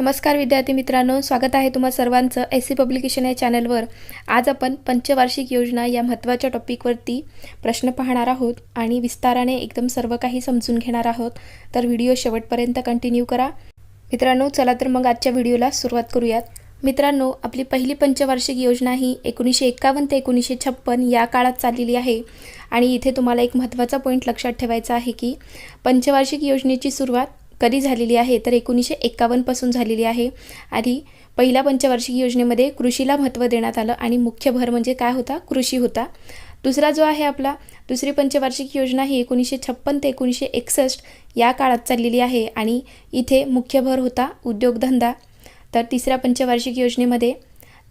नमस्कार विद्यार्थी मित्रांनो स्वागत आहे तुम्हा सर्वांचं एस सी पब्लिकेशन या चॅनलवर. आज आपण पंचवार्षिक योजना या महत्त्वाच्या टॉपिकवरती प्रश्न पाहणार आहोत आणि विस्ताराने एकदम सर्व काही समजून घेणार आहोत. तर व्हिडिओ शेवटपर्यंत कंटिन्यू करा. मित्रांनो चला तर मग आजच्या व्हिडिओला सुरुवात करूयात. मित्रांनो आपली पहिली पंचवार्षिक योजना ही एकोणीसशे एकावन्न ते एकोणीसशे छप्पन या काळात चाललेली आहे. आणि इथे तुम्हाला एक महत्त्वाचा पॉईंट लक्षात ठेवायचा आहे की पंचवार्षिक योजनेची सुरुवात कधी झालेली आहे तर एकोणीसशे एक्कावन्नपासून झालेली आहे. आणि पहिल्या पंचवार्षिक योजनेमध्ये कृषीला महत्त्व देण्यात आलं आणि मुख्य भर म्हणजे काय होता? कृषी होता. दुसरा जो आहे आपला दुसरी पंचवार्षिक योजना ही एकोणीसशे छप्पन ते एकोणीसशे एकसष्ट या काळात चाललेली आहे आणि इथे मुख्य भर होता उद्योगधंदा. तर तिसऱ्या पंचवार्षिक योजनेमध्ये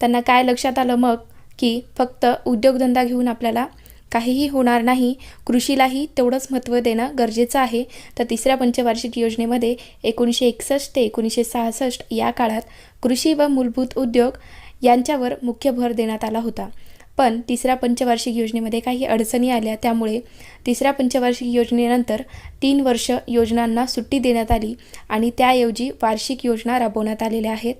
त्यांना काय लक्षात आलं मग? की फक्त उद्योगधंदा घेऊन आपल्याला काहीही होणार नाही. कृषीलाही तेवढंच महत्त्व देणं गरजेचं आहे. तर तिसऱ्या पंचवार्षिक योजनेमध्ये एकोणीसशे एकसष्ट ते एकोणीसशे सहासष्ट या काळात कृषी व मूलभूत उद्योग यांच्यावर मुख्य भर देण्यात आला होता. पण तिसऱ्या पंचवार्षिक योजनेमध्ये काही अडचणी आल्या. त्यामुळे तिसऱ्या पंचवार्षिक योजनेनंतर तीन वर्ष योजनांना सुट्टी देण्यात आली आणि त्याऐवजी वार्षिक योजना राबवण्यात आलेल्या आहेत.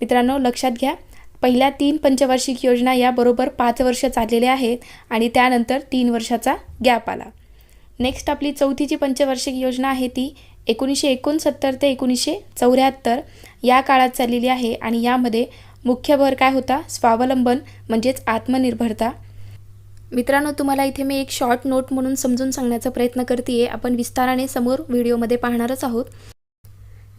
मित्रांनो लक्षात घ्या. पहिल्या तीन पंचवार्षिक योजना याबरोबर पाच वर्ष चाललेल्या आहेत आणि त्यानंतर तीन वर्षाचा गॅप आला. नेक्स्ट आपली चौथीची पंचवार्षिक योजना आहे ती एकोणीसशे एकोणसत्तर ते एकोणीसशे चौऱ्याहत्तर. या काळात चाललेली आहे आणि यामध्ये मुख्य भर काय होता? स्वावलंबन म्हणजेच आत्मनिर्भरता. मित्रांनो तुम्हाला इथे मी एक शॉर्ट नोट म्हणून समजून सांगण्याचा प्रयत्न करते आहे आपण विस्ताराने समोर व्हिडिओमध्ये पाहणारच आहोत.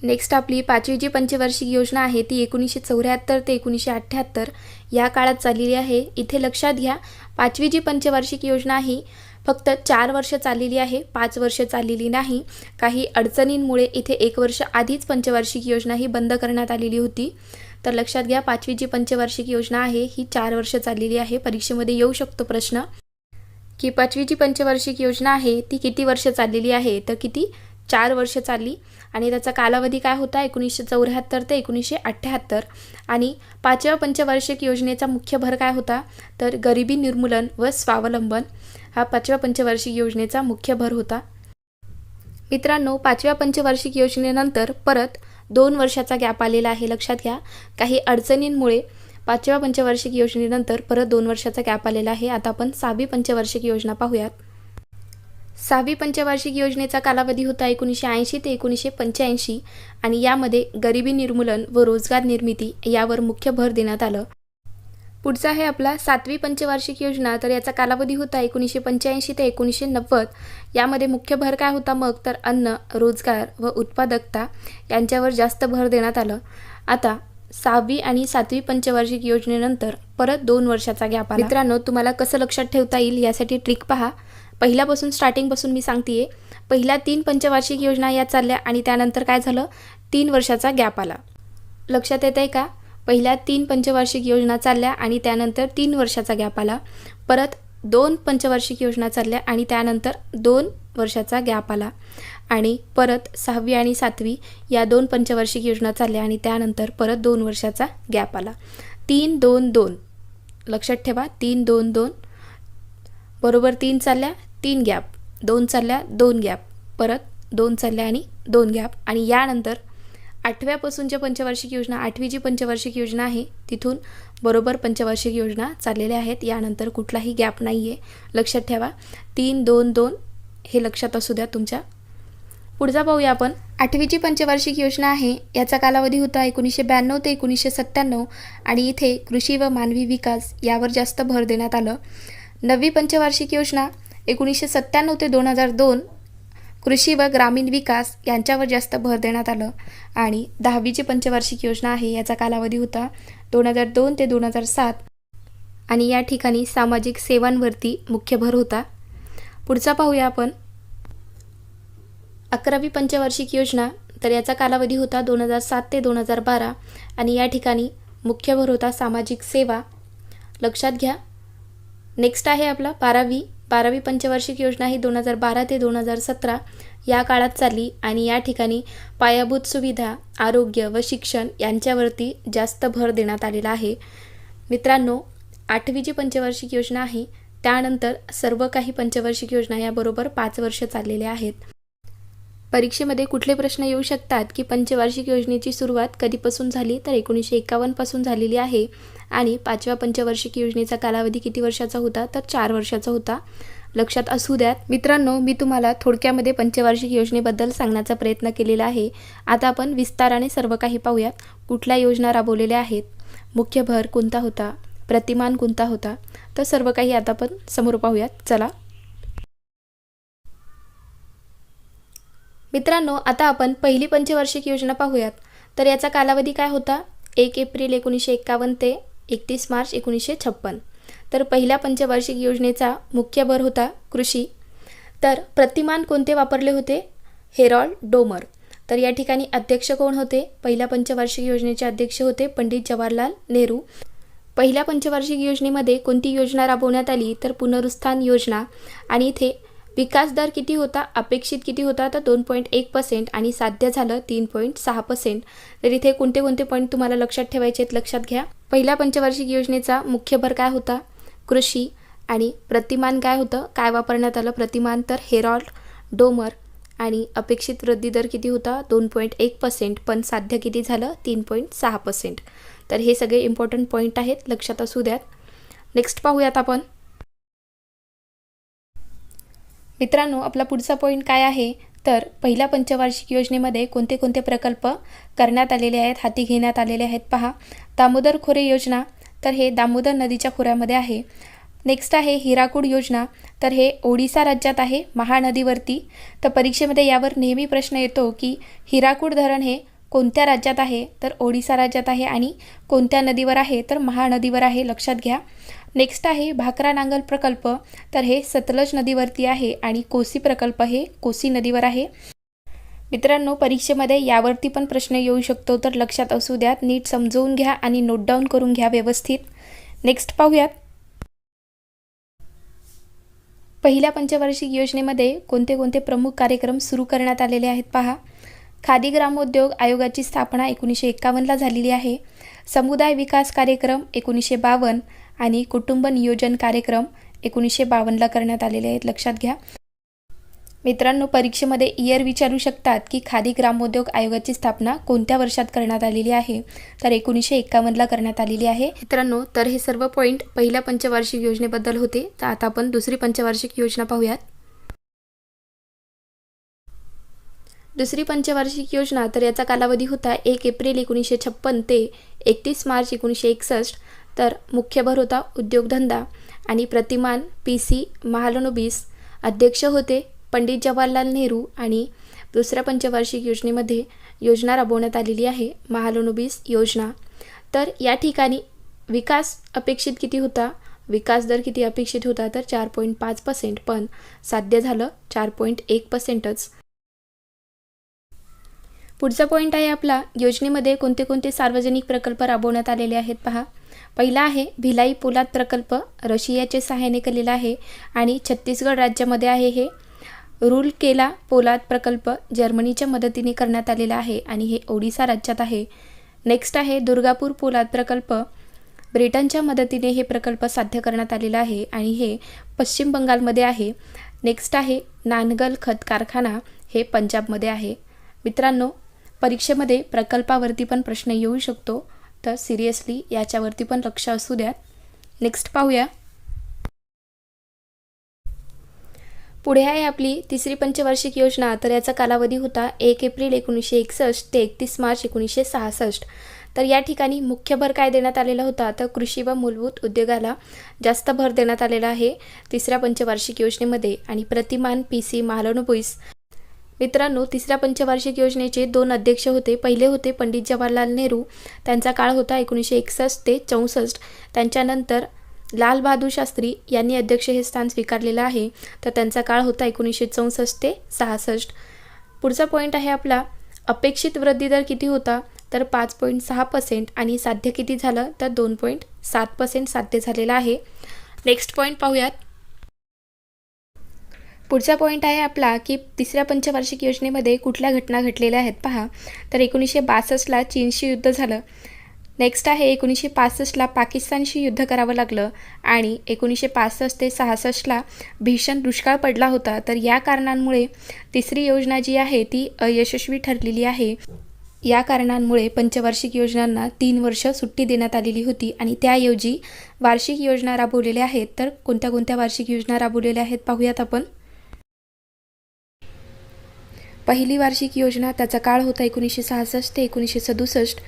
नेक्स्ट आपली पाचवी जी पंचवार्षिक योजना आहे ती एकोणीसशे चौऱ्याहत्तर ते एकोणीसशे अठ्ठ्याहत्तर या काळात चाललेली आहे. इथे लक्षात घ्या पाचवी जी पंचवार्षिक योजना ही फक्त चार वर्ष चाललेली आहे पाच वर्ष चाललेली नाही. काही अडचणींमुळे इथे एक वर्ष आधीच पंचवार्षिक योजना ही बंद करण्यात आलेली होती. तर लक्षात घ्या पाचवी जी पंचवार्षिक योजना आहे ही चार वर्ष चाललेली आहे. परीक्षेमध्ये येऊ शकतो प्रश्न की पाचवी जी पंचवार्षिक योजना आहे ती किती वर्ष चाललेली आहे? तर किती? चार वर्ष चालली. आणि त्याचा कालावधी काय होता? एकोणीसशे चौऱ्याहत्तर ते एकोणीसशे अठ्ठ्याहत्तर आणि पाचव्या पंचवार्षिक योजनेचा मुख्य भर काय होता? तर गरिबी निर्मूलन व स्वावलंबन हा पाचव्या पंचवार्षिक योजनेचा मुख्य भर होता. मित्रांनो पाचव्या पंचवार्षिक योजनेनंतर परत दोन वर्षाचा गॅप आलेला आहे. लक्षात घ्या काही अडचणींमुळे पाचव्या पंचवार्षिक योजनेनंतर परत दोन वर्षाचा गॅप आलेला आहे. आता आपण सहावी पंचवार्षिक योजना पाहूयात. सहावी पंचवार्षिक योजनेचा कालावधी होता एकोणीसशे ऐंशी ते एकोणीसशे पंच्याऐंशी आणि यामध्ये गरिबी निर्मूलन व रोजगार निर्मिती यावर मुख्य भर देण्यात आलं. पुढचा आहे आपला सातवी पंचवार्षिक योजना. तर याचा कालावधी होता एकोणीसशे पंच्याऐंशी ते एकोणीसशे नव्वद. यामध्ये मुख्य भर काय होता? मग तर अन्न रोजगार व उत्पादकता यांच्यावर जास्त भर देण्यात आलं. आता सहावी आणि सातवी पंचवार्षिक योजनेनंतर परत दोन वर्षाचा गॅप मित्रांनो तुम्हाला कसं लक्षात ठेवता येईल यासाठी ट्रिक पहा. पहिल्यापासून स्टार्टिंगपासून मी सांगते पहिल्या तीन पंचवार्षिक योजना या चालल्या आणि त्यानंतर काय झालं? तीन वर्षाचा गॅप आला. लक्षात येत आहे का? पहिल्या तीन पंचवार्षिक योजना चालल्या आणि त्यानंतर तीन वर्षाचा गॅप आला. परत दोन पंचवार्षिक योजना चालल्या आणि त्यानंतर दोन वर्षाचा गॅप आला. आणि परत सहावी आणि सातवी या दोन पंचवार्षिक योजना चालल्या आणि त्यानंतर परत दोन वर्षाचा गॅप आला. तीन दोन दोन. लक्षात ठेवा तीन दोन दोन. बरोबर तीन चालल्या तीन गॅप. दोन चालल्या दोन गॅप. परत दोन चालल्या आणि दोन गॅप. आणि यानंतर आठव्यापासूनच्या पंचवार्षिक योजना आठवी जी पंचवार्षिक योजना आहे तिथून बरोबर पंचवार्षिक योजना चाललेल्या आहेत. यानंतर कुठलाही गॅप नाही आहे लक्षात ठेवा. तीन दोन दोन हे लक्षात असू द्या तुमच्या. पुढचा पाहूया आपण. आठवीची पंचवार्षिक योजना आहे याचा कालावधी होता एकोणीसशे ब्याण्णव ते एकोणीसशे सत्त्याण्णव. आणि इथे कृषी व मानवी विकास यावर जास्त भर देण्यात आलं. नववी पंचवार्षिक योजना एकोणीसशे सत्त्याण्णव ते दोन हजार दोन कृषी व ग्रामीण विकास यांच्यावर जास्त भर देण्यात आलं आणि दहावीची पंचवार्षिक योजना आहे याचा कालावधी होता दोन हजार दोन ते दोन हजार सात आणि या ठिकाणी सामाजिक सेवांवरती मुख्य भर होता. पुढचा पाहूया आपण. अकरावी पंचवार्षिक योजना तर याचा कालावधी होता दोन हजार सात ते दोन हजार बारा आणि या ठिकाणी मुख्य भर होता सामाजिक सेवा. लक्षात घ्या नेक्स्ट आहे आपला बारावी. बारावी पंचवार्षिक योजना ही दोन हजार बारा ते दोन हजार सतरा या काळात चालली आणि या ठिकाणी पायाभूत सुविधा आरोग्य व शिक्षण यांच्यावरती जास्त भर देण्यात आलेला आहे. मित्रांनो आठवी जी पंचवार्षिक योजना आहे त्यानंतर सर्व काही पंचवार्षिक योजना याबरोबर पाच वर्ष चाललेल्या आहेत. परीक्षेमध्ये कुठले प्रश्न येऊ शकतात की पंचवार्षिक योजनेची सुरुवात कधीपासून झाली तर एकोणीसशे एकावन्नपासून झालेली आहे आणि पाचव्या पंचवार्षिक योजनेचा कालावधी किती वर्षाचा होता तर चार वर्षाचा होता. लक्षात असू द्यात. मित्रांनो मी तुम्हाला थोडक्यामध्ये पंचवार्षिक योजनेबद्दल सांगण्याचा प्रयत्न केलेला आहे. आता आपण विस्ताराने सर्व काही पाहूयात. कुठल्या योजना राबवलेल्या आहेत? मुख्य भर कोणता होता? प्रतिमान कोणता होता? तर सर्व काही आता आपण समोर पाहूयात. चला मित्रांनो आता आपण पहिली पंचवार्षिक योजना पाहूयात. तर याचा कालावधी काय होता? एक एप्रिल एकोणीसशे एक्कावन्न ते एकतीस मार्च एकोणीसशे छप्पन. तर पहिल्या पंचवार्षिक योजनेचा मुख्य भर होता कृषी. तर प्रतिमान कोणते वापरले होते? Harrod Domar. तर या ठिकाणी अध्यक्ष कोण होते? पहिल्या पंचवार्षिक योजनेचे अध्यक्ष होते पंडित जवाहरलाल नेहरू. पहिल्या पंचवार्षिक योजनेमध्ये कोणती योजना राबवण्यात आली? तर पुनरुत्थान योजना. आणि इथे विकास दर किती होता? अपेक्षित किती होता? तर दोन पॉईंट एक पर्सेंट आणि साध्य झालं तीन पॉईंट सहा पर्सेंट तर इथे कोणते कोणते पॉईंट तुम्हाला लक्षात ठेवायचे आहेत? लक्षात घ्या. पहिल्या पंचवार्षिक योजनेचा मुख्य भर काय होता? कृषी आणि प्रतिमान काय होतं? काय वापरण्यात आलं? प्रतिमान तर हेरॉल्ड डोमर आणि अपेक्षित वृद्धी दर किती होता? दोन पॉईंट एक पर्सेंट पण साध्य किती झालं? तीन पॉईंट सहा पर्सेंट तर हे सगळे इम्पॉर्टंट पॉईंट आहेत. लक्षात असू द्यात. नेक्स्ट पाहूयात आपण. मित्रांनो आपला पुढचा पॉईंट काय आहे? तर पहिल्या पंचवार्षिक योजनेमध्ये कोणते कोणते प्रकल्प करण्यात आलेले आहेत हाती घेण्यात आलेले आहेत पहा. दामोदर खोरे योजना तर हे दामोदर नदीच्या खोऱ्यामध्ये आहे. नेक्स्ट आहे हिराकूड योजना तर हे ओडिसा राज्यात आहे महानदीवरती. तर परीक्षेमध्ये यावर नेहमी प्रश्न येतो की हिराकूड धरण हे कोणत्या राज्यात आहे? तर ओडिसा राज्यात आहे आणि कोणत्या नदीवर आहे? तर महानदीवर आहे लक्षात घ्या. नेक्स्ट आहे भाकरा नांगल प्रकल्प. तर हे सतलज नदीवरती आहे आणि कोसी प्रकल्प हे कोसी नदीवर आहे. मित्रांनो परीक्षेमध्ये यावरती पण प्रश्न येऊ शकतो तर लक्षात असू द्यात. नीट समजवून घ्या आणि नोट डाऊन करून घ्या व्यवस्थित. नेक्स्ट पाहूयात. पहिल्या पंचवार्षिक योजनेमध्ये कोणते कोणते प्रमुख कार्यक्रम सुरू करण्यात आलेले आहेत पहा. खादी ग्रामोद्योग आयोगाची स्थापना एकोणीसशे एक्कावन्नला झालेली आहे. समुदाय विकास कार्यक्रम एकोणीसशे बावन्न. आणि कुटुंब नियोजन कार्यक्रम एकोणीसशे बावन्नला करण्यात आलेले आहेत. लक्षात घ्या. मित्रांनो परीक्षेमध्ये इयर विचारू शकतात की खादी ग्रामोद्योग आयोगाची स्थापना कोणत्या वर्षात करण्यात आलेली आहे? तर एकोणीसशे एक्कावन्नला करण्यात आलेली आहे. मित्रांनो तर हे सर्व पॉईंट पहिल्या पंचवार्षिक योजनेबद्दल होते. तर आता आपण दुसरी पंचवार्षिक योजना पाहूयात. दुसरी पंचवार्षिक योजना तर याचा कालावधी होता एक एप्रिल एकोणीसशे छप्पन ते एकतीस मार्च एकोणीसशे एकसष्ट. तर मुख्य भर होता उद्योगधंदा आणि प्रतिमान पी सी महालनोबिस. अध्यक्ष होते पंडित जवाहरलाल नेहरू आणि दुसऱ्या पंचवार्षिक योजनेमध्ये योजना राबवण्यात आलेली आहे महालनोबिस योजना. तर या ठिकाणी विकास अपेक्षित किती होता? विकास दर किती अपेक्षित होता? तर चार पॉईंट पाच पर्सेंट पण साध्य झालं चार पॉईंट एक पर्सेंटच. पुढचा पॉईंट आहे आपला. योजनेमध्ये कोणते कोणते सार्वजनिक प्रकल्प राबवण्यात आलेले आहेत पहा. पहिला आहे भिलाई पोलाद प्रकल्प रशियाचे सहाय्याने केलेला आहे आणि छत्तीसगड राज्यामध्ये आहे हे. रुलकेला पोलाद प्रकल्प जर्मनीच्या मदतीने करण्यात आलेला आहे आणि हे ओडिसा राज्यात आहे. नेक्स्ट आहे दुर्गापूर पोलाद प्रकल्प. ब्रिटनच्या मदतीने हे प्रकल्प साध्य करण्यात आलेला आहे आणि हे पश्चिम बंगालमध्ये आहे. नेक्स्ट आहे नानगल खत कारखाना हे पंजाबमध्ये आहे. मित्रांनो परीक्षेमध्ये प्रकल्पावरती पण प्रश्न येऊ शकतो. तर सिरियसली याच्यावरती पण लक्ष असू द्यात. नेक्स्ट पाहूया. पुढे आहे आपली तिसरी पंचवार्षिक योजना. तर याचा कालावधी होता एक एप्रिल एकोणीसशे एकसष्ट ते एकतीस मार्च एकोणीसशे सहासष्ट. तर या ठिकाणी मुख्य भर काय देण्यात आलेला होता? तर कृषी व मूलभूत उद्योगाला जास्त भर देण्यात आलेला आहे तिसऱ्या पंचवार्षिक योजनेमध्ये. आणि प्रतिमान पी सी महालनोबुईस मित्रांनो तिसऱ्या पंचवार्षिक योजनेचे दोन अध्यक्ष होते. पहिले होते पंडित जवाहरलाल नेहरू. त्यांचा काळ होता एकोणीसशे एकसष्ट ते चौसष्ट. त्यांच्यानंतर लाल बहादूर शास्त्री यांनी अध्यक्ष हे स्थान स्वीकारलेलं आहे. तर त्यांचा काळ होता एकोणीसशे चौसष्ट ते सहासष्ट. पुढचा पॉईंट आहे आपला अपेक्षित वृद्धी दर किती होता? तर पाच पॉईंट सहा पर्सेंट आणि साध्य किती झालं? तर दोन पॉईंट सात पर्सेंट साध्य झालेलं आहे. नेक्स्ट पॉईंट पाहूयात. पुढचा पॉईंट आहे आपला की तिसऱ्या पंचवार्षिक योजनेमध्ये कुठल्या घटना घडलेल्या आहेत पहा. तर एकोणीसशे बासष्टला चीनशी युद्ध झालं. नेक्स्ट आहे एकोणीसशे पासष्टला पाकिस्तानशी युद्ध करावं लागलं. आणि एकोणीसशे पासष्ट ते सहासष्टला भीषण दुष्काळ पडला होता. तर या कारणांमुळे तिसरी योजना जी आहे ती अयशस्वी ठरलेली आहे. या कारणांमुळे पंचवार्षिक योजनांना तीन वर्ष सुट्टी देण्यात आलेली होती. आणि त्याऐवजी वार्षिक योजना राबवलेल्या आहेत. तर कोणत्या कोणत्या वार्षिक योजना राबवलेल्या आहेत पाहूयात आपण. पहिली वार्षिक योजना त्याचा काळ होता एकोणीसशे सहासष्ट ते एकोणीसशे सदुसष्ट.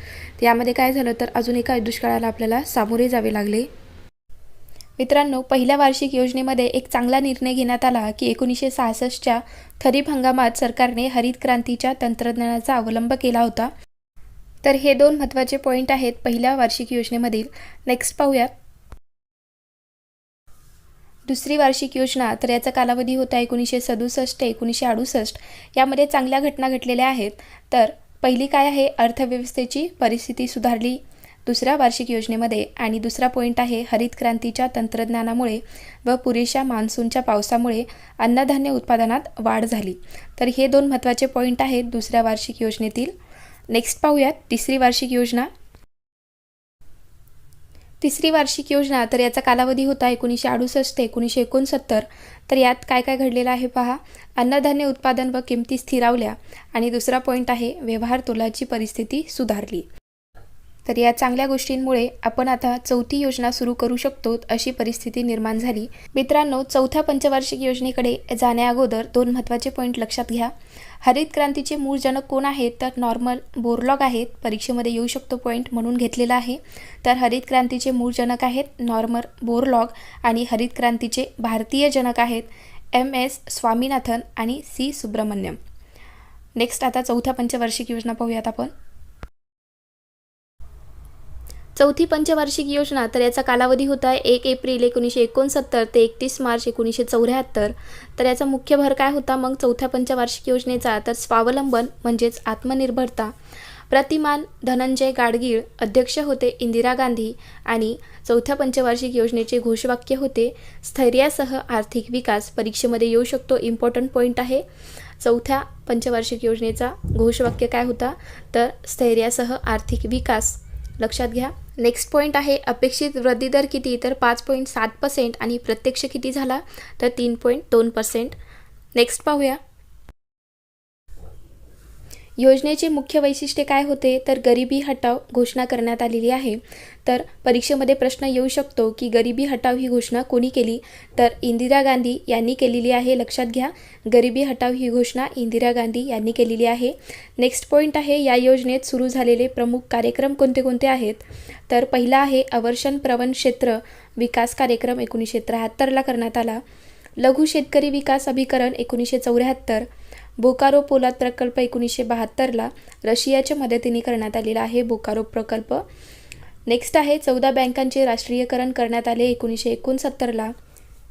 यामध्ये काय झालं तर अजून एका दुष्काळाला आपल्याला सामोरे जावे लागले. मित्रांनो पहिल्या वार्षिक योजनेमध्ये एक चांगला निर्णय घेण्यात आला की एकोणीसशे सहासष्टच्या खरीप हंगामात सरकारने हरित क्रांतीच्या तंत्रज्ञानाचा अवलंब केला होता. तर हे दोन महत्त्वाचे पॉईंट आहेत पहिल्या वार्षिक योजनेमधील. नेक्स्ट पाहूयात. दुसरी वार्षिक योजना तर याचा कालावधी होता एकोणीसशे सदुसष्ट ते एकोणीसशे अडुसष्ट. यामध्ये चांगल्या घटना घडलेल्या आहेत. तर पहिली काय आहे? अर्थव्यवस्थेची परिस्थिती सुधारली. दुसऱ्या वार्षिक योजनेमध्ये आणि दुसरा पॉईंट आहे हरित क्रांतीच्या तंत्रज्ञानामुळे व पुरेशा मान्सूनच्या पावसामुळे अन्नधान्य उत्पादनात वाढ झाली. तर हे दोन महत्त्वाचे पॉईंट आहेत दुसऱ्या वार्षिक योजनेतील. नेक्स्ट पाहूयात तिसरी वार्षिक योजना. तिसरी वार्षिक योजना तर याचा कालावधी होता एकोणीसशे अडुसष्ट ते एकोणीसशे एकोणसत्तर. तर यात काय काय घडलेलं आहे पहा. अन्नधान्य उत्पादन व किमती स्थिरावल्या आणि दुसरा पॉईंट आहे व्यवहार तोलाची परिस्थिती सुधारली. तर या चांगल्या गोष्टींमुळे आपण आता चौथी योजना सुरू करू शकतो अशी परिस्थिती निर्माण झाली. मित्रांनो चौथ्या पंचवार्षिक योजनेकडे जाण्याअगोदर दोन महत्त्वाचे पॉईंट लक्षात घ्या. हरित क्रांतीचे मूळ जनक कोण आहेत? तर नॉर्मल बोरलॉग आहेत. परीक्षेमध्ये येऊ शकतो पॉईंट म्हणून घेतलेला आहे. तर हरित क्रांतीचे मूळ जनक आहेत नॉर्मल बोरलॉग आणि हरित क्रांतीचे भारतीय जनक आहेत एम एस स्वामीनाथन आणि सी सुब्रमण्यम. नेक्स्ट आता चौथ्या पंचवार्षिक योजना पाहूयात आपण. चौथी पंचवार्षिक योजना तर याचा कालावधी होता एक एप्रिल एकोणीसशे एकोणसत्तर ते एकतीस मार्च एकोणीसशे चौऱ्याहत्तर. तर याचा मुख्य भर काय होता? मग चौथ्या पंचवार्षिक योजनेचा तर स्वावलंबन म्हणजेच आत्मनिर्भरता. प्रतिमान धनंजय गाडगीळ अध्यक्ष होते इंदिरा गांधी आणि चौथ्या पंचवार्षिक योजनेचे घोषवाक्य होते स्थैर्यासह आर्थिक विकास परीक्षेमध्ये येऊ शकतो इम्पॉर्टंट पॉईंट आहे. चौथ्या पंचवार्षिक योजनेचा घोषवाक्य काय होता? तर स्थैर्यासह आर्थिक विकास लक्षात घ्या. नेक्स्ट पॉईंट आहे अपेक्षित वृद्धी दर किती? तर पाच पॉईंट सात पर्सेंट आणि प्रत्यक्ष किती झाला? तर तीन पॉईंट दोन पर्सेंट नेक्स्ट पाहूया. योजनेचे मुख्य वैशिष्ट्य काय होते? तर गरिबी हटाव घोषणा करण्यात आलेली आहे. तर परीक्षेमध्ये प्रश्न येऊ शकतो की गरिबी हटाव ही घोषणा कोणी केली? तर इंदिरा गांधी यांनी केलेली आहे लक्षात घ्या. गरिबी हटाव ही घोषणा इंदिरा गांधी यांनी केलेली आहे. नेक्स्ट पॉईंट आहे या योजनेत सुरू झालेले प्रमुख कार्यक्रम कोणते कोणते आहेत? तर पहिला आहे अवर्षण प्रवण क्षेत्र विकास कार्यक्रम एकोणीसशे त्र्याहत्तरला करण्यात आला. लघु शेतकरी विकास अभिकरण एकोणीसशे चौऱ्याहत्तर बोकारो पोलाद प्रकल्प एकोणीसशे बहात्तरला रशियाच्या मदतीने करण्यात आलेला आहे बोकारो प्रकल्प. नेक्स्ट आहे चौदा बँकांचे राष्ट्रीयकरण करण्यात आले एकोणीसशे एकोणसत्तरला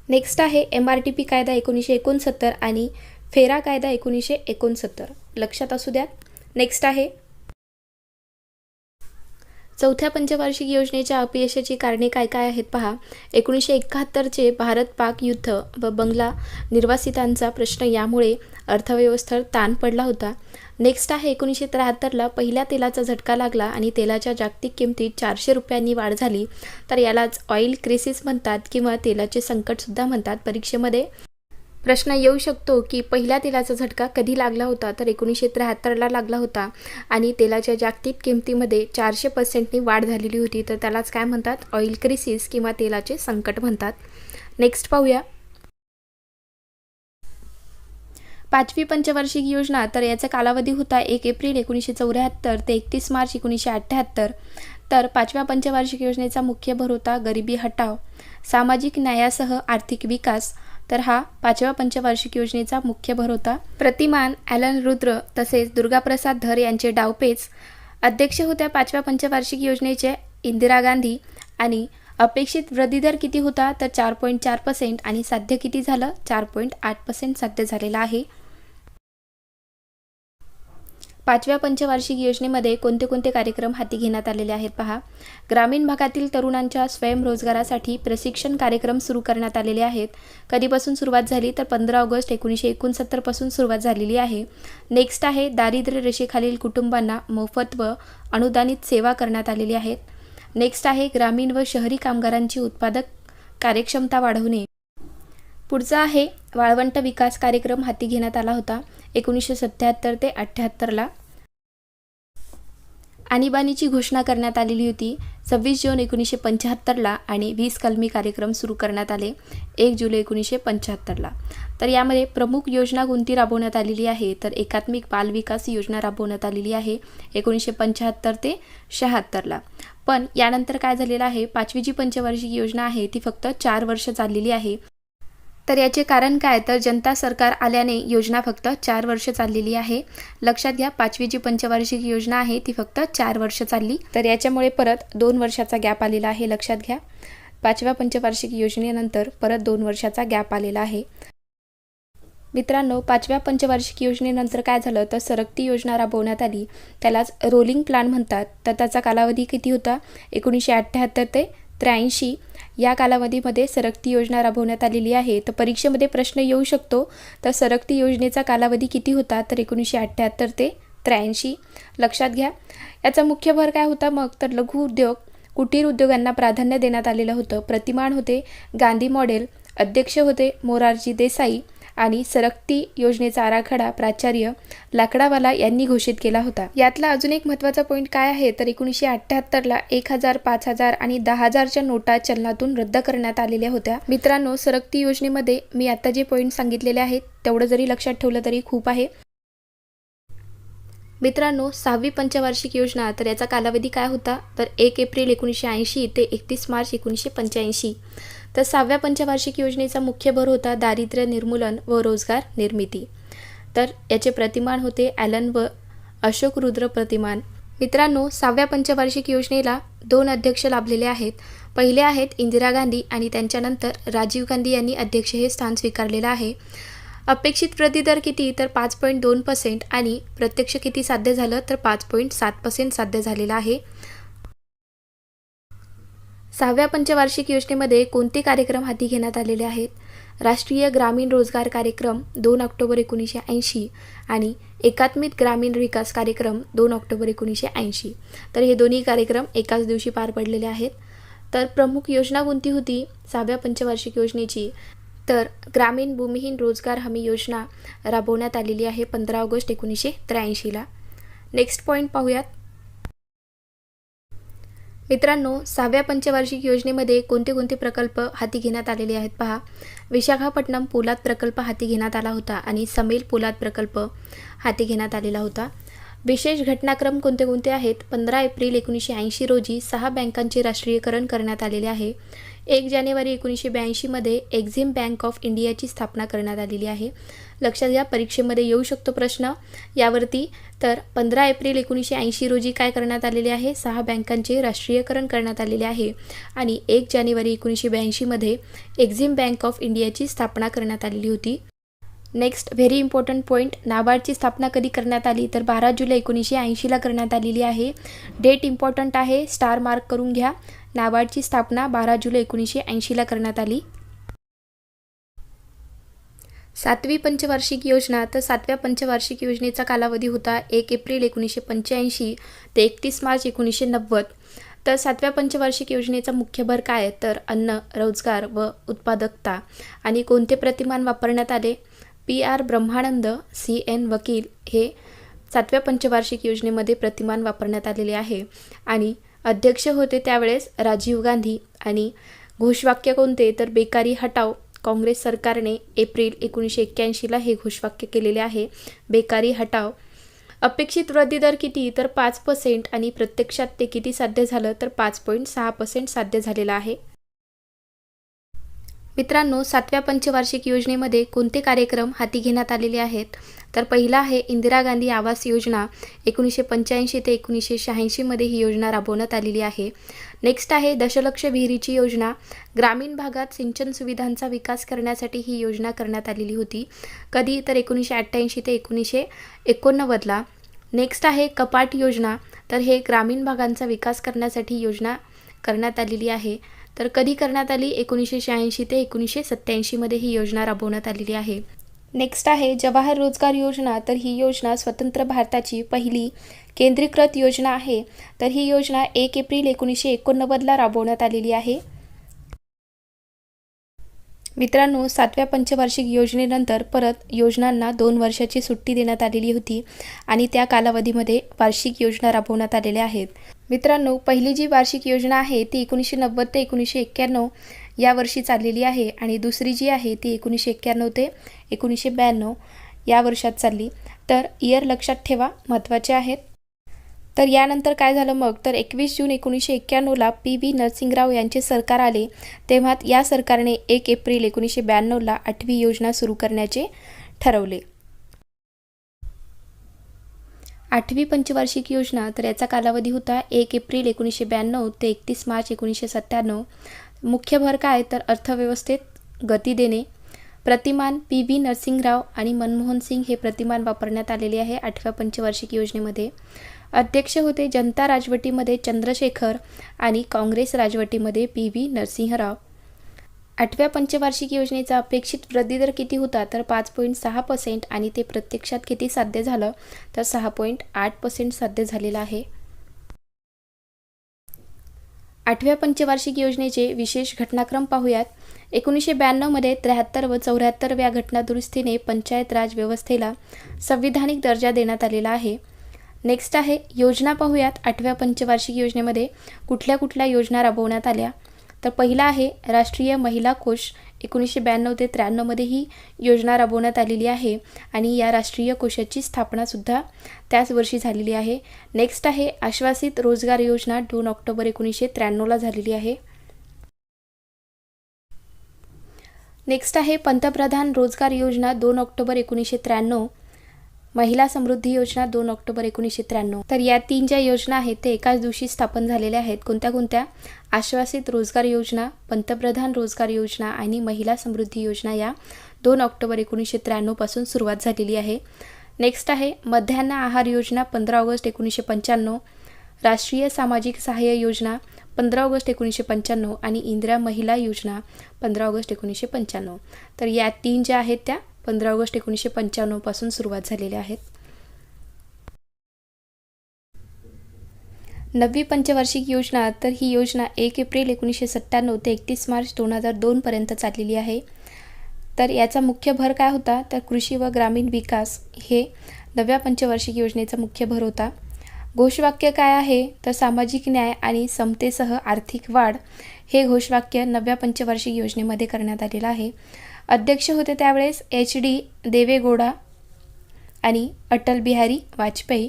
नेक्स्ट आहे एम आर टी पी कायदा एकोणीसशे एकोणसत्तर आणि फेरा कायदा एकोणीसशे एकोणसत्तर. लक्षात असू द्या नेक्स्ट आहे चौथ्या पंचवार्षिक योजनेच्या अपयशाची कारणे काय काय आहेत पहा. एकोणीसशे एकाहत्तरचे भारत पाक युद्ध व बंगला निर्वासितांचा प्रश्न यामुळे अर्थव्यवस्थेवर ताण पडला होता. नेक्स्ट आहे एकोणीसशे त्र्याहत्तरला पहिल्या तेलाचा झटका लागला आणि तेलाच्या जागतिक किमतीत चारशे रुपयांनी वाढ झाली. तर यालाच ऑइल क्रिसिस म्हणतात किंवा तेलाचे संकटसुद्धा म्हणतात परीक्षेमध्ये. प्रश्न येऊ शकतो की पहिल्या तेलाचा झटका कधी लागला होता? तर एकोणीसशे त्र्याहत्तरला लागला होता आणि तेलाच्या जागतिक किमतीमध्ये चारशे पर्सेंटनी वाढ झालेली होती. तर त्यालाच काय म्हणतात? ऑइल क्रिसिस किंवा तेलाचे संकट म्हणतात. नेक्स्ट पाहूया. पाचवी पंचवार्षिक योजना तर याचा कालावधी होता एक एप्रिल एकोणीसशे चौऱ्याहत्तर ते एकतीस मार्च एकोणीसशे अठ्ठ्याहत्तर तर पाचव्या पंचवार्षिक योजनेचा मुख्य भर होता गरिबी हटाव सामाजिक न्यायासह आर्थिक विकास तर हा पाचव्या पंचवार्षिक योजनेचा मुख्य भर होता. प्रतिमान ॲलन रुद्र तसेच दुर्गाप्रसाद धर यांचे डावपेच अध्यक्ष होत्या पाचव्या पंचवार्षिक योजनेचे इंदिरा गांधी आणि अपेक्षित वृद्धिदर किती होता? तर चार पॉईंट चार पर्सेंट आणि साध्य किती झालं? चार पॉईंट आठ पर्सेंट साध्य झालेला आहे. पाचव्या पंचवार्षिक योजनेमध्ये कोणते कोणते कार्यक्रम हाती घेण्यात आलेले आहेत पहा. ग्रामीण भागातील तरुणांच्या स्वयंरोजगारासाठी प्रशिक्षण कार्यक्रम सुरू करण्यात आलेले आहेत. कधीपासून सुरुवात झाली तर पंधरा ऑगस्ट एकोणीसशे एकोणसत्तरपासून सुरुवात झालेली आहे. नेक्स्ट आहे दारिद्र्य रेषेखालील कुटुंबांना मोफत व अनुदानित सेवा करण्यात आलेली आहेत. नेक्स्ट आहे ग्रामीण व शहरी कामगारांची उत्पादक कार्यक्षमता वाढवणे. पुढचा आहे वाळवंट विकास कार्यक्रम हाती घेण्यात आला होता एकोणीसशे सत्याहत्तर ते अठ्ठ्याहत्तरला आणीबाणीची घोषणा करण्यात आलेली होती सव्वीस जून एकोणीसशे पंच्याहत्तरला आणि वीस कलमी कार्यक्रम सुरू करण्यात आले एक जुलै एकोणीसशे पंच्याहत्तरला तर यामध्ये प्रमुख योजना कोणती राबवण्यात आलेली आहे? तर एकात्मिक बालविकास योजना राबवण्यात आलेली आहे एकोणीसशे पंच्याहत्तर ते शहात्तरला पण यानंतर काय झालेलं आहे? पाचवी जी पंचवार्षिक योजना आहे ती फक्त चार वर्ष चाललेली आहे. तर याचे कारण काय? तर जनता सरकार आल्याने योजना फक्त चार वर्ष चाललेली आहे. लक्षात घ्या पाचवी जी पंचवार्षिक योजना आहे ती फक्त चार वर्ष चालली. तर याच्यामुळे परत दोन वर्षाचा गॅप आलेला आहे लक्षात घ्या. पाचव्या पंचवार्षिक योजनेनंतर परत दोन वर्षाचा गॅप आलेला आहे. मित्रांनो पाचव्या पंचवार्षिक योजनेनंतर काय झालं? तर सरकती योजना राबवण्यात आली. त्यालाच रोलिंग प्लॅन म्हणतात. तर त्याचा कालावधी किती होता? एकोणीसशे अठ्ठ्याहत्तर ते त्र्याऐंशी. या कालावधीमध्ये सरकती योजना राबवण्यात आलेली आहे. तर परीक्षेमध्ये प्रश्न येऊ शकतो. तर सरकती योजनेचा कालावधी किती होता? तर एकोणीसशे अठ्ठ्याहत्तर ते त्र्याऐंशी. लक्षात घ्या. याचा मुख्य भर काय होता? मग तर लघु उद्योग कुटीर उद्योगांना प्राधान्य देण्यात आलेलं होतं. प्रतिमान होते गांधी मॉडेल अध्यक्ष होते मोरारजी देसाई आणि सरकती योजनेचा आराखडा प्राचार्य लाकडावाला यांनी घोषित केला होता. यातला अजून एक महत्त्वाचा पॉईंट काय आहे? तर एकोणीसशे अठ्ठ्याहत्तरला एक हजार पाच हजार आणि दहा हजारच्या नोटा चलनातून रद्द करण्यात आलेल्या होत्या. मित्रांनो सरकती योजनेमध्ये मी आता जे पॉईंट सांगितलेले आहेत तेवढं जरी लक्षात ठेवलं तरी खूप आहे. मित्रांनो सहावी पंचवार्षिक योजना तर याचा कालावधी काय होता? तर एक एप्रिल एकोणीसशे ऐंशी ते एकतीस मार्च एकोणीसशे पंच्याऐंशी. तर सहाव्या पंचवार्षिक योजनेचा मुख्य भर होता दारिद्र्य निर्मूलन व रोजगार निर्मिती. तर याचे प्रतिमान होते ॲलन व अशोक रुद्र प्रतिमान. मित्रांनो सहाव्या पंचवार्षिक योजनेला दोन अध्यक्ष लाभलेले आहेत. पहिले आहेत इंदिरा गांधी आणि त्यांच्यानंतर राजीव गांधी यांनी अध्यक्ष हे स्थान स्वीकारलेलं आहे. अपेक्षित प्रतिदर किती? तर पाच पॉईंट दोन पर्सेंट आणि प्रत्यक्ष किती साध्य झालं? तर पाच पॉईंट सात पर्सेंट साध्य झालेलं आहे. सहाव्या पंचवार्षिक योजनेमध्ये कोणते कार्यक्रम हाती घेण्यात आलेले आहेत? राष्ट्रीय ग्रामीण रोजगार कार्यक्रम दोन ऑक्टोबर एकोणीसशे ऐंशी आणि एकात्मिक ग्रामीण विकास कार्यक्रम दोन ऑक्टोबर एकोणीसशे ऐंशी. तर हे दोन्ही कार्यक्रम एकाच दिवशी पार पडलेले आहेत. तर प्रमुख योजना कोणती होती? सहाव्या पंचवार्षिक योजनेची. तर ग्रामीण भूमिहीन रोजगार हमी योजना राबवण्यात आलेली आहे पंधरा ऑगस्ट एकोणीसशे त्र्याऐंशीला. नेक्स्ट पॉईंट पाहूयात. मित्रांनो सहाव्या पंचवार्षिक योजनेमध्ये कोणते कोणते प्रकल्प हाती घेण्यात आलेले आहेत पहा. विशाखापट्टणम पोलाद प्रकल्प हाती घेण्यात आला होता आणि समेल पोलाद प्रकल्प हाती घेण्यात आलेला होता. विशेष घटनाक्रम कोणते कोणते आहेत? पंधरा एप्रिल एकोणीसशे ऐंशी रोजी सहा बँकांचे राष्ट्रीयकरण करण्यात आलेले आहे. एक जानेवारी एकोणीसशे ब्याऐंशीमध्ये एक्झिम बँक ऑफ इंडियाची स्थापना करण्यात आलेली आहे. लक्षात घ्या परीक्षेमध्ये येऊ शकतो प्रश्न. यावरती तर पंधरा एप्रिल एकोणीसशे ऐंशी रोजी काय करण्यात आलेले आहे? सहा बँकांचे राष्ट्रीयकरण करण्यात आलेले आहे. आणि एक जानेवारी एकोणीसशे ब्याऐंशीमध्ये एक्झिम बँक ऑफ इंडियाची स्थापना करण्यात आलेली होती. नेक्स्ट व्हेरी इम्पॉर्टंट पॉईंट नाबार्डची स्थापना कधी करण्यात आली? तर बारा जुलै एकोणीसशे ऐंशीला करण्यात आलेली आहे. डेट इम्पॉर्टंट आहे. स्टार मार्क करून घ्या. नाबार्डची स्थापना बारा जुलै एकोणीसशे ऐंशीला करण्यात आली. सातवी पंचवार्षिक योजना तर सातव्या पंचवार्षिक योजनेचा कालावधी होता एक एप्रिल एकोणीसशे पंच्याऐंशी ते एकतीस मार्च एकोणीसशे नव्वद. तर सातव्या पंचवार्षिक योजनेचा मुख्य भर काय? तर अन्न रोजगार व उत्पादकता. आणि कोणते प्रतिमान वापरण्यात आले? P R Brahmananda C N Vakil हे सातव्या पंचवार्षिक योजनेमध्ये प्रतिमान वापरण्यात आलेले आहे. आणि अध्यक्ष होते त्यावेळेस राजीव गांधी आणि घोषवाक्य कोणते तर बेकारी हटाव काँग्रेस सरकारने एप्रिल एकोणीसशे एक्क्याऐंशीला हे घोषवाक्य केलेले आहे. बेकारी हटाव. अपेक्षित वृद्धी दर किती? तर पाच पर्सेंट आणि प्रत्यक्षात ते किती साध्य झालं? तर पाच पॉईंट सहा पर्सेंट साध्य झालेलं आहे. मित्रांनो सातव्या पंचवार्षिक योजनेमध्ये कोणते कार्यक्रम हाती घेण्यात आलेले आहेत? तर पहिला आहे इंदिरा गांधी आवास योजना. एकोणीसशे पंच्याऐंशी ते एकोणीसशे शहाऐंशीमध्ये ही योजना राबवण्यात आलेली आहे. नेक्स्ट आहे दशलक्ष विहिरीची योजना. ग्रामीण भागात सिंचन सुविधांचा विकास करण्यासाठी ही योजना करण्यात आलेली होती. कधी तर एकोणीसशे अठ्ठ्याऐंशी ते एकोणीसशे एकोणनव्वदला. नेक्स्ट आहे कपाट योजना. तर हे ग्रामीण भागांचा विकास करण्यासाठी योजना करण्यात आलेली आहे. तर कधी करण्यात आली? एकोणीसशे शहाऐंशी ते एकोणीसशे सत्त्याऐंशीमध्ये ही योजना राबवण्यात आलेली आहे. नेक्स्ट आहे जवाहर रोजगार योजना. तर ही योजना स्वतंत्र भारताची पहिली केंद्रीकृत योजना आहे. तर ही योजना एक एप्रिल एकोणीसशे एकोणनव्वदला राबवण्यात आलेली आहे. मित्रांनो सातव्या पंचवार्षिक योजनेनंतर परत योजनांना दोन वर्षाची सुट्टी देण्यात आलेली होती आणि त्या कालावधीमध्ये वार्षिक योजना राबवण्यात आलेल्या आहेत. मित्रांनो पहिली जी वार्षिक योजना आहे ती एकोणीसशे नव्वद ते एकोणीसशे एक्क्याण्णव या वर्षी चाललेली आहे आणि दुसरी जी आहे ती एकोणीसशे एक्क्याण्णव ते एकोणीसशे ब्याण्णव या वर्षात चालली. तर इयर लक्षात ठेवा महत्त्वाचे आहेत. तर यानंतर काय झालं मग? तर एकवीस जून एकोणीसशे एक्क्याण्णवला पी व्ही नरसिंगराव यांचे सरकार आले. तेव्हा या सरकारने एक एप्रिल एकोणीसशे ब्याण्णवला आठवी योजना सुरू करण्याचे ठरवले. आठवी पंचवार्षिक योजना तर याचा कालावधी होता एक एप्रिल एकोणीसशे ब्याण्णव ते एकतीस मार्च एकोणीसशे सत्त्याण्णव. मुख्य भर काय तर अर्थव्यवस्थेत गती देणे. प्रतिमान पी व्ही नरसिंगराव आणि मनमोहन सिंग हे प्रतिमान वापरण्यात आलेले आहे आठव्या पंचवार्षिक योजनेमध्ये. अध्यक्ष होते जनता राजवटीमध्ये चंद्रशेखर आणि काँग्रेस राजवटीमध्ये पी व्ही नरसिंहराव. आठव्या पंचवार्षिक योजनेचा अपेक्षित वृद्धीदर किती होता तर पाच पॉईंट सहा पर्सेंट आणि ते प्रत्यक्षात किती साध्य झालं तर सहा पॉईंट आठ पर्सेंट साध्य झालेलं आहे. आठव्या पंचवार्षिक योजनेचे विशेष घटनाक्रम पाहूयात. एकोणीसशे ब्याण्णवमध्ये त्र्याहत्तर व चौऱ्याहत्तरव्या घटनादुरुस्तीने पंचायत राज व्यवस्थेला संविधानिक दर्जा देण्यात आलेला आहे. नेक्स्ट आहे योजना पाहूयात. आठव्या पंचवार्षिक योजनेमध्ये कुठल्या कुठल्या योजना राबवण्यात आल्या? तर पहिला आहे राष्ट्रीय महिला कोष. एकोणीसशे ब्याण्णव ते त्र्याण्णवमध्ये ही योजना राबवण्यात आलेली आहे आणि या राष्ट्रीय कोशाची स्थापनासुद्धा त्याच वर्षी झालेली आहे. नेक्स्ट आहे आश्वासित रोजगार योजना दोन ऑक्टोबर एकोणीसशे त्र्याण्णवला झालेली आहे. नेक्स्ट आहे पंतप्रधान रोजगार योजना दोन ऑक्टोबर एकोणीसशे त्र्याण्णव. महिला समृद्धी योजना दोन ऑक्टोबर एकोणीसशे त्र्याण्णव. तर या तीन ज्या योजना आहेत ते एकाच दिवशी स्थापन झालेल्या आहेत. कोणत्या कोणत्या? आश्वासित रोजगार योजना पंतप्रधान रोजगार योजना आणि महिला समृद्धी योजना या दोन ऑक्टोबर एकोणीसशे त्र्याण्णवपासून सुरुवात झालेली आहे. नेक्स्ट आहे मध्यान्ह आहार योजना पंधरा ऑगस्ट एकोणीसशे पंच्याण्णव. राष्ट्रीय सामाजिक सहाय्य योजना पंधरा ऑगस्ट एकोणीसशे पंच्याण्णव. आणि इंदिरा महिला योजना पंधरा ऑगस्ट एकोणीसशे पंच्याण्णव. तर या तीन ज्या आहेत त्या पंधरा ऑगस्ट एकोणीसशे पंच्याण्णवपासून सुरुवात झालेल्या आहेत. नववी पंचवार्षिक योजना तर ही योजना एक एप्रिल एकोणीसशे सत्त्याण्णव ते एकतीस मार्च दोन हजार दोनपर्यंत चाललेली आहे. तर याचा मुख्य भर काय होता? तर कृषी व ग्रामीण विकास हे नव्या पंचवार्षिक योजनेचा मुख्य भर होता. घोषवाक्य काय आहे? तर सामाजिक न्याय आणि समतेसह आर्थिक वाढ हे घोषवाक्य नव्या पंचवार्षिक योजनेमध्ये करण्यात आलेलं आहे. अध्यक्ष होते त्यावेळेस एच डी देवेगौडा आणि अटल बिहारी वाजपेयी.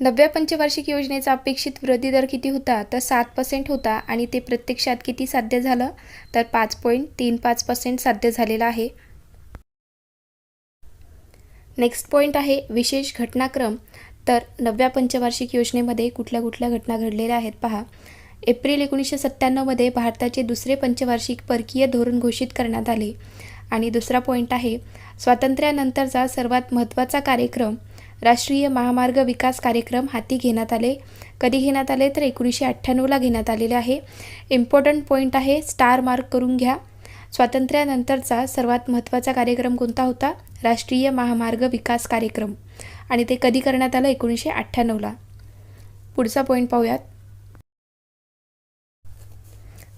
नवव्या पंचवार्षिक योजनेचा अपेक्षित वृद्धी दर किती होता? तर सात पर्सेंट होता आणि ते प्रत्यक्षात किती साध्य झालं? तर पाच पॉईंट तीन पाच पर्सेंट साध्य झालेलं आहे. नेक्स्ट पॉईंट आहे विशेष घटनाक्रम. तर नवव्या पंचवार्षिक योजनेमध्ये कुठल्या कुठल्या घटना घडलेल्या आहेत पहा. एप्रिल एकोणीसशे सत्त्याण्णवमध्ये भारताचे दुसरे पंचवार्षिक परकीय धोरण घोषित करण्यात आले. आणि दुसरा पॉईंट आहे स्वातंत्र्यानंतरचा सर्वात महत्त्वाचा कार्यक्रम राष्ट्रीय महामार्ग विकास कार्यक्रम हाती घेण्यात आले. कधी घेण्यात आले तर एकोणीसशे अठ्ठ्याण्णवला घेण्यात आलेले आहे. इम्पॉर्टंट पॉईंट आहे स्टार मार्क करून घ्या. स्वातंत्र्यानंतरचा सर्वात महत्त्वाचा कार्यक्रम कोणता होता? राष्ट्रीय महामार्ग विकास कार्यक्रम. आणि ते कधी करण्यात आलं? एकोणीसशे अठ्ठ्याण्णवला. पुढचा पॉईंट पाहूयात.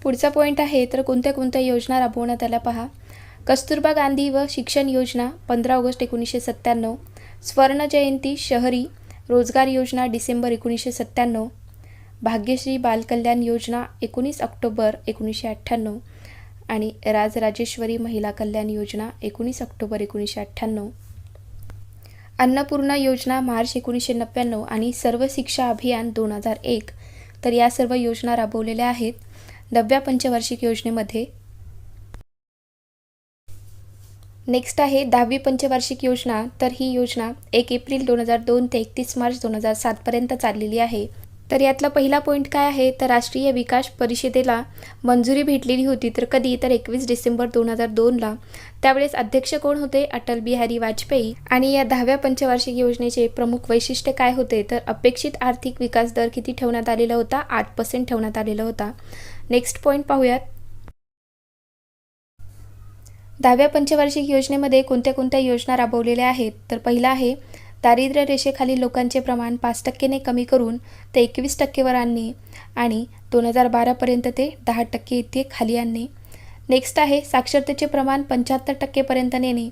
पुढचा पॉईंट आहे तर कोणत्या कोणत्या योजना राबवण्यात आल्या पहा. कस्तुरबा गांधी व शिक्षण योजना पंधरा ऑगस्ट एकोणीसशे सत्त्याण्णव. स्वर्ण जयंती शहरी रोजगार योजना डिसेंबर एकोणीसशे सत्त्याण्णव. भाग्यश्री बालकल्याण योजना एकोणीस ऑक्टोबर एकोणीसशे अठ्ठ्याण्णव. आणि राजराजेश्वरी महिला कल्याण योजना एकोणीस ऑक्टोबर एकोणीसशे अठ्ठ्याण्णव. अन्नपूर्णा योजना मार्च एकोणीसशे नव्याण्णव. आणि सर्व शिक्षा अभियान दोन हजार एक. तर या सर्व योजना राबवलेल्या आहेत. नवव्या पंचवार्षिक योजनेमध्ये. नेक्स्ट आहे दहावी पंचवार्षिक योजना. तर ही योजना एक एप्रिल दोन हजार दोन ते एकतीस मार्च दोन हजार सातपर्यंत चाललेली आहे. तर यातला पहिला पॉईंट काय आहे? तर राष्ट्रीय विकास परिषदेला मंजुरी भेटलेली होती तर कधी? तर एकवीस डिसेंबर दोन हजार दोनला त्यावेळेस अध्यक्ष कोण होते? अटल बिहारी वाजपेयी. आणि या दहाव्या पंचवार्षिक योजनेचे प्रमुख वैशिष्ट्य काय होते? तर अपेक्षित आर्थिक विकास दर किती ठेवण्यात आलेला होता? आठ पर्सेंट ठेवण्यात आलेला होता. नेक्स्ट पॉईंट पाहूयात. दहाव्या पंचवार्षिक योजनेमध्ये कोणत्या कोणत्या योजना राबवलेल्या आहेत? तर पहिला आहे दारिद्र्य रेषेखालील लोकांचे प्रमाण पाच टक्केने कमी करून ते एकवीस टक्केवर आणणे आणि दोन हजार बारापर्यंत ते दहा टक्के इतके खाली आणणे. नेक्स्ट आहे साक्षरतेचे प्रमाण पंच्याहत्तर टक्केपर्यंत नेणे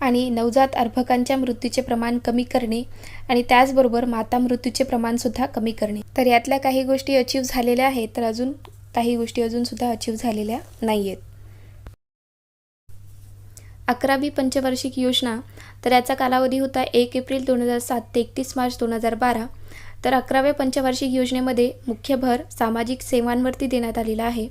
आणि नवजात अर्भकांच्या मृत्यूचे प्रमाण कमी करणे आणि त्याचबरोबर माता मृत्यूचे प्रमाणसुद्धा कमी करणे. तर यातल्या काही गोष्टी अचीव झालेल्या आहेत तर अजून काही गोष्टी अजूनसुद्धा अचीव झालेल्या नाही आहेत अकरावी पंचवार्षिक योजना तर याचा कालावधी होता एक एप्रिल दोन हजार सात ते एकतीस मार्च दोन हजार बारा. तर अकराव्या पंचवार्षिक योजनेमध्ये मुख्य भर सामाजिक सेवांवरती देण्यात आलेला आहे.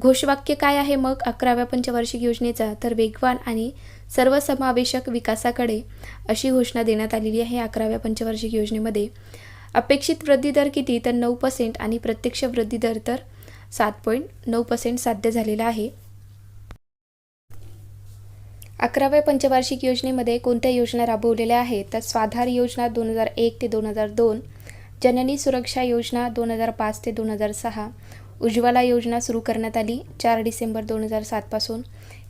घोषवाक्य काय आहे मग अकराव्या पंचवार्षिक योजनेचा? तर वेगवान आणि सर्वसमावेशक विकासाकडे अशी घोषणा देण्यात आलेली आहे. अकराव्या पंचवार्षिक योजनेमध्ये अपेक्षित वृद्धी दर किती? तर नऊ पर्सेंट आणि प्रत्यक्ष वृद्धी दर तर सात पॉईंट नऊ पर्सेंट साध्य झालेला आहे. अकराव्या पंचवार्षिक योजनेमध्ये कोणत्या योजना राबवलेल्या आहेत? तर स्वाधार योजना दोन हजार एक ते दोन हजार दोन जननी सुरक्षा योजना दोन हजार पाच ते दोन हजार सहा उज्ज्वला योजना सुरू करण्यात आली. चार डिसेंबर दोन हजार सातपासून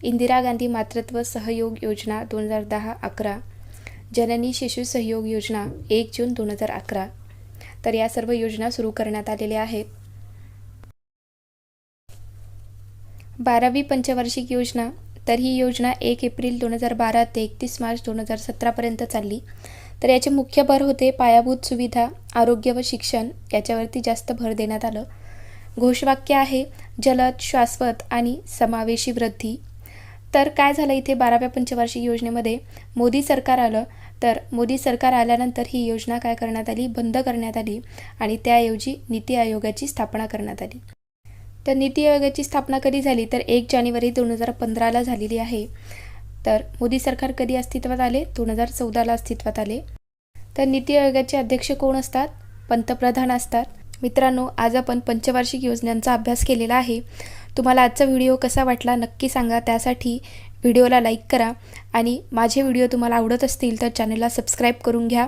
इंदिरा गांधी मातृत्व सहयोग योजना दोन हजार दहा अकरा जननी शिशु सहयोग योजना एक जून दोन हजार अकरा. तर या सर्व योजना सुरू करण्यात आलेल्या आहेत. बारावी पंचवार्षिक योजना. तर ही योजना एक एप्रिल दोन हजार बारा ते एकतीस मार्च दोन हजार सतरापर्यंत चालली. तर याचे मुख्य भर होते पायाभूत सुविधा आरोग्य व शिक्षण. याच्यावरती जास्त भर देण्यात आलं. घोषवाक्य आहे जलद शाश्वत आणि समावेशी वृद्धी. तर काय झालं इथे बाराव्या पंचवार्षिक योजनेमध्ये? मोदी सरकार आलं तर मोदी सरकार आल्यानंतर ही योजना काय करण्यात आली? बंद करण्यात आली आणि त्याऐवजी नीती आयोगाची स्थापना करण्यात आली. तर नीती आयोगाची स्थापना कधी झाली? तर एक जानेवारी दोन हजार पंधराला झालेली आहे. तर मोदी सरकार कधी अस्तित्वात आले? दोन हजार चौदाला अस्तित्वात आले. तर नीती आयोगाचे अध्यक्ष कोण असतात? पंतप्रधान असतात. मित्रांनो आज आपण पंचवार्षिक योजनांचा अभ्यास केलेला आहे. तुम्हाला आजचा व्हिडिओ कसा वाटला नक्की सांगा. त्यासाठी व्हिडिओला लाईक करा आणि माझे व्हिडिओ तुम्हाला आवडत असतील तर चॅनलला सबस्क्राईब करून घ्या.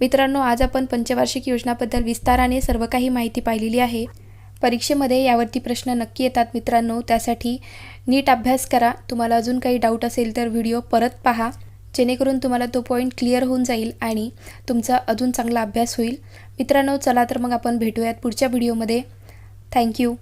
मित्रांनो आज आपण पंचवार्षिक योजनाबद्दल विस्ताराने सर्व काही माहिती पाहिलेली आहे. परीक्षेमध्ये यावरती प्रश्न नक्की येतात मित्रांनो. त्यासाठी नीट अभ्यास करा. तुम्हाला अजून काही डाऊट असेल तर व्हिडिओ परत पहा. जेणेकरून तुम्हाला तो पॉईंट क्लिअर होऊन जाईल आणि तुमचा अजून चांगला अभ्यास होईल. मित्रांनो चला तर मग आपण भेटूयात पुढच्या व्हिडिओमध्ये. थँक्यू